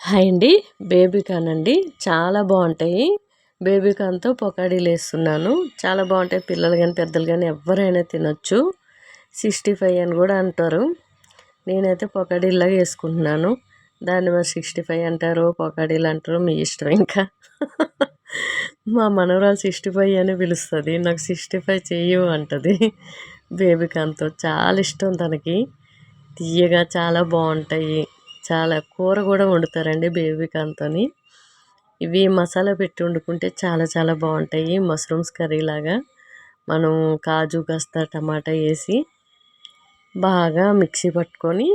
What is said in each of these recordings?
Hi అండి. Baby corn అండి. చాలా బాగుంటాయి. బేబీకాన్తో పొకాడీలు వేస్తున్నాను చాలా బాగుంటాయి. పిల్లలు కానీ పెద్దలు కానీ ఎవరైనా తినొచ్చు. సిక్స్టీ ఫైవ్ అని కూడా అంటారు. నేనైతే పొకాడీలాగా వేసుకుంటున్నాను. దాన్ని మరి సిక్స్టీ ఫైవ్ అంటారు. పొకాడీలు అంటారు. మీ ఇష్టం ఇంకా. మా మనవరాలు సిక్స్టీ ఫైవ్ అని పిలుస్తుంది. నాకు సిక్స్టీ ఫైవ్ చెయ్యు అంటుంది. బేబీకాన్తో చాలా ఇష్టం తనకి. తీయగా చాలా బాగుంటాయి. చాలా కూర కూడా వండుతారండి బేబీకాన్తోని ఇవి మసాలా పెట్టి వండుకుంటే చాలా చాలా బాగుంటాయి మష్రూమ్స్ కర్రీ లాగా. మనం కాజు కాస్త టమాటా వేసి బాగా మిక్సీ పట్టుకొని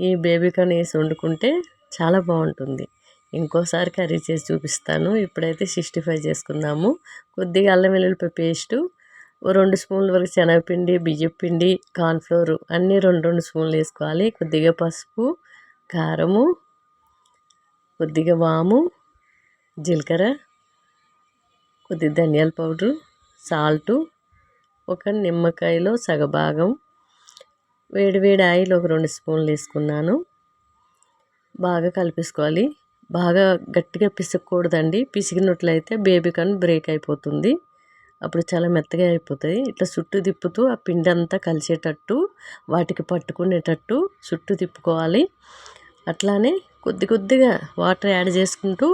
ఈ బేబీకాన్ వేసి వండుకుంటే చాలా బాగుంటుంది. ఇంకోసారి కర్రీ చేసి చూపిస్తాను. ఇప్పుడైతే సిక్స్టీ ఫైవ్ చేసుకుందాము. కొద్దిగా అల్లం వెల్లుల్లిపాయ పేస్టు రెండు స్పూన్ల వరకు శనగపిండి బియ్యం పిండి కార్న్ఫ్లోర్ అన్నీ రెండు రెండు స్పూన్లు వేసుకోవాలి. కొద్దిగా పసుపు కారము కొద్దిగా వాము జీలకర్ర కొద్దిగా ధనియాల పౌడరు సాల్టు ఒక నిమ్మకాయలో సగభాగం వేడి వేడి ఆయిల్ ఒక రెండు స్పూన్లు వేసుకున్నాను. బాగా కలిపేసుకోవాలి. బాగా గట్టిగా పిసకూడదండి. పిసికినట్లయితే బేబీ కాన్ బ్రేక్ అయిపోతుంది. అప్పుడు చాలా మెత్తగా అయిపోతుంది ఇట్లా చుట్టూ తిప్పుతూ ఆ పిండి అంతా కలిసేటట్టు వాటికి పట్టుకునేటట్టు చుట్టూ తిప్పుకోవాలి. అట్లానే కొద్ది కొద్దిగా వాటర్ యాడ్ చేసుకుంటూ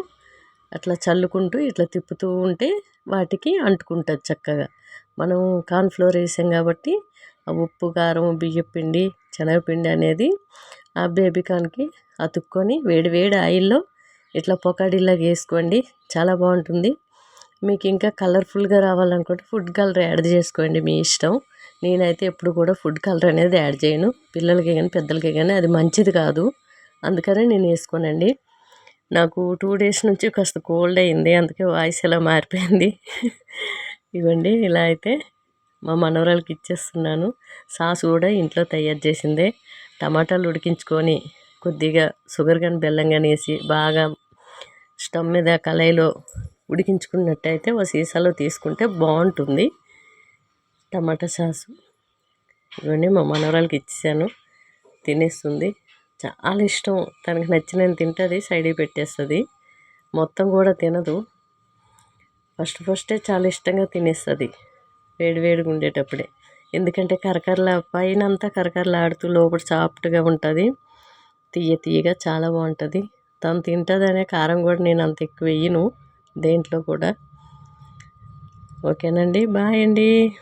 అట్లా చల్లుకుంటూ ఇట్లా తిప్పుతూ ఉంటే వాటికి అంటుకుంటుంది చక్కగా. మనం కార్న్ఫ్లోర్ వేసాం కాబట్టి ఆ ఉప్పు కారం బియ్యం పిండి శనగపిండి అనేది ఆ బేబీకాన్కి అతుక్కొని వేడి వేడి ఆయిల్లో ఇట్లా పొకాడిలాగా వేసుకోండి. చాలా బాగుంటుంది. మీకు ఇంకా కలర్ఫుల్గా రావాలనుకుంటే ఫుడ్ కలర్ యాడ్ చేసుకోండి మీ ఇష్టం. నేనైతే ఎప్పుడు కూడా ఫుడ్ కలర్ అనేది యాడ్ చేయను. పిల్లలకి కానీ పెద్దలకి కానీ అది మంచిది కాదు. అందుకనే నేను వేసుకోనండి. నాకు టూ డేస్ నుంచి కాస్త కోల్డ్ అయింది. అందుకే వాయిస్ ఇలా మారిపోయింది. ఇవ్వండి ఇలా అయితే మా మనవరాలకి ఇచ్చేస్తున్నాను. సాస్ కూడా ఇంట్లో తయారు చేసిందే. టమాటాలు ఉడికించుకొని కొద్దిగా షుగర్ కానీ బెల్లం కానీ వేసి బాగా స్టవ్ మీద కళాయిలో ఉడికించుకున్నట్టయితే ఒక సీసాలో తీసుకుంటే బాగుంటుంది. Tomato sauce. ఇవన్నీ మా మనవరాలకి ఇచ్చేసాను. తినేస్తుంది. చాలా ఇష్టం. తనకి నచ్చినది తింటుంది సైడ్కి పెట్టేస్తుంది. మొత్తం కూడా తినదు. ఫస్ట్ ఫస్టే చాలా ఇష్టంగా తినేస్తుంది. వేడి వేడిగా ఉండేటప్పుడే. ఎందుకంటే కరకరల పైన అంతా కరకరలాడుతూ లోపల సాఫ్ట్గా ఉంటుంది. తీయ తీయగా చాలా బాగుంటుంది. తను తింటుందనే కారం కూడా నేను అంత ఎక్కువ వేయను. దేంట్లో కూడా. ఓకేనండి. బాయ్ అండి.